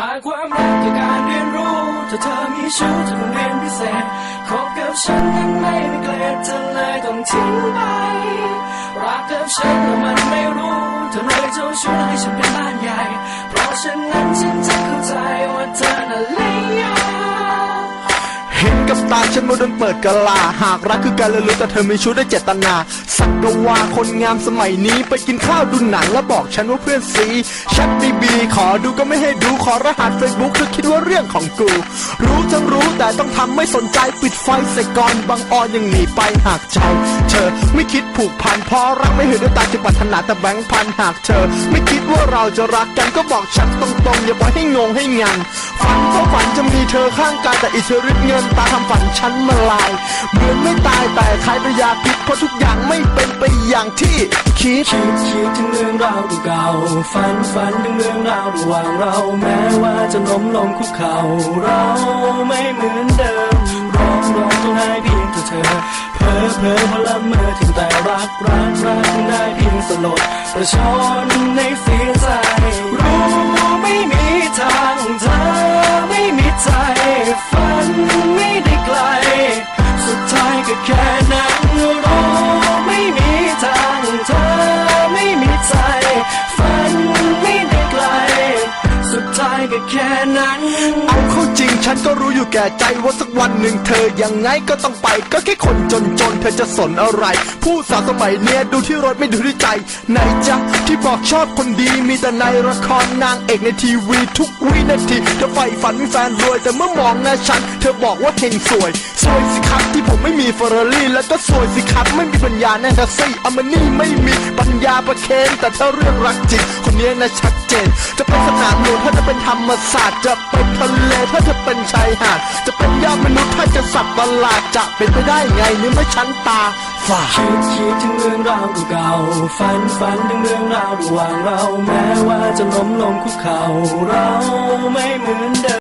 หากความรักคือการเรียนรู้ ถ้าเธอมีชู้เธอคงเรียนพิเศษคบกับฉันนั้นไม่มีเกลียดเธอเลยต้องทิ้งไป รักกับฉันแล้วมันไม่รู้เธอเลยเจ้าชู้ให้ฉันเป็นบ้านใหญ่ เพราะฉะนั้นฉันจะเข้าใจว่าเธอน่ะเลี้ยงเห็น กับตาฉันมาโดนเปิดกะลา หากรักคือการเรียนรู้แต่เธอไม่ชู้ได้วยเจตนา สักกะวาคนงามสมัยนี้ไปกินข้าวดูหนังแล้วบอกฉันว่าเพื่อนซีแชทบีบีขอดูก็ไม่ให้ดูขอรหัสเฟซบุ๊กเธอคิดว่าเรื่องของกู รู้ทั้งรู้แต่ต้องทำไม่สนใจปิดไฟใส่ก่อนบางออนยังหนีไปหากใจเธอไม่คิดผูกพันเพราะรักไม่เห็นด้วยตาจึงปรารถนาแต่แบงค์พันหากเธอ ไม่คิดว่าเราจะรักกันก็บอกฉันตรงๆอย่าปล่อยให้งงให้งันฝันก็ฝัน เธอข้างกายแต่อิทธิฤทธิ์เงินตาทำฝันฉันมาลาย เหมือนไม่ตายแต่คล้ายเป็นยาพิษเพราะทุกอย่างไม่เป็นไปอย่างที่คิดคิดคิดถึงเรื่องราวเก่าฝันฝันถึงเรื่องราวระหว่างเรา แม้ว่าจะล้มลงคุกเข่าเราไม่เหมือนเดิมร้องร้องต้องให้เพียงแต่เธอเพ้อเพ้อพอละเมอถึงแต่รักรักรักได้เพียงสลดประชอนในสี ก็แค่นั้นรู้ไม่มีทางเธอไม่มีใจฝันไม่ได้ไกล สุดท้ายก็แค่นั้น เอาเข้าจริงฉันก็รู้อยู่แก่ใจว่าสักวันหนึ่งเธอยังไงก็ต้องไป ก็แค่คนจนจนๆเธอจะสนอะไร ผู้สาวสมัยเนี้ยดูที่รถไม่ดูที่ใจไหนจ๊ะที่บอกชอบคนดีมีแต่ในละครนางเอกในทีวีทุกวินาทีเธอใฝ่ฝันมีแฟนรวยแต่เมื่อมองหน้าฉัน เธอบอกว่าเฮงสวยสวยสิครับที่ผมไม่ีเฟอร์รารี่แล้วก็สวยสิครับไม่มีปัญญาแน่แท็กซี่อามานี่ไม่มีปัญญาประเคนแต่ถ้าเรื่องรักจริงคนนี้นะชัดเจน จะเป็นสนามหลวงถ้าจะเป็นธรรมศาสตร์จะเป็นทะเลถ้าจะเป็นชายหาดจะเป็นยอดมนุษย์ถ้าจะสัตว์ประหลาดจะเป็นไปได้ไงนี่ไม่ฉันตาฝาคิดคิดถึงเรื่องราวเก่าฝันฝันถึงเรื่องราวระหว่างเราแม้ว่าจะล้มลงคุกเข่าเราไม่เหมือนเดิม